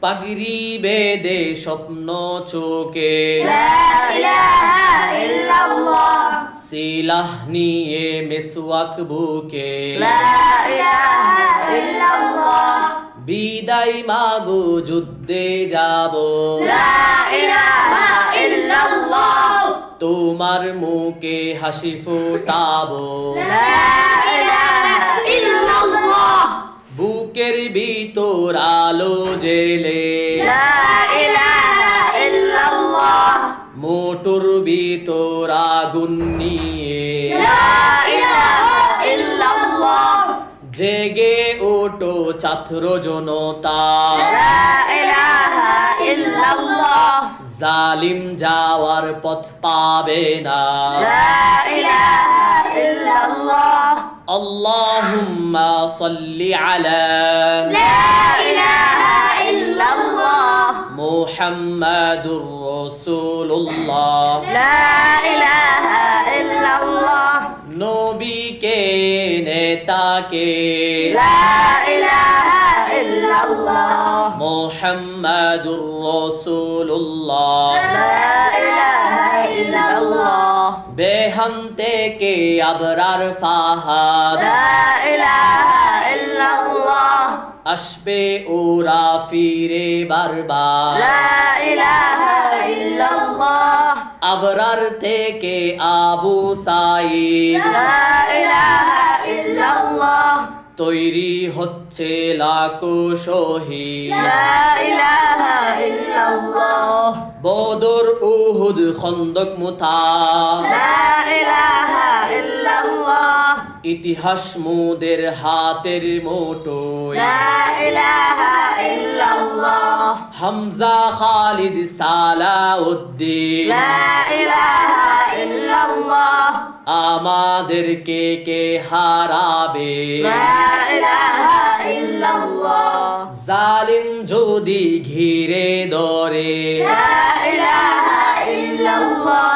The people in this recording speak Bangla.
পাগিরি বেদে স্বপ্ন চোখে। সিলাহ নিয়ে মেসুয়াক বুকে। বিদায় মাগো যুদ্ধে যাব। তোমার মুখে হাসি ফুটাবো। আলো জেলে لا إله إلا الله মোটর ভিতর আগুন নিয়ে لا إله إلا الله জেগে ওটো ছাত্র জনতা لا إله إلا الله জালিম যাওয়ার পথ পাবে না لا إله إلا الله আল্লাহুম্মা সাল্লি আলা لا محمد رسول الله. لا إله إلا الله. نبي کے لا إله إلا الله. محمد رسول الله. لا إله إلا الله. بے أبرار فهد لا আসবে ওরা ফিরে বারবার। আবরার থেকে আবু সাইদ। তৈরি হচ্ছে লাখো শহীদ। বদর উহুদ খন্দক মুথা ইতিহাস মুদের হাতের মোটোয়। হামজা খালিদ সালাউদ্দিন। আমাদেরকে কে হারাবে? জালিম যদি ঘিরে ধরে। ইল্লাল্লাহ।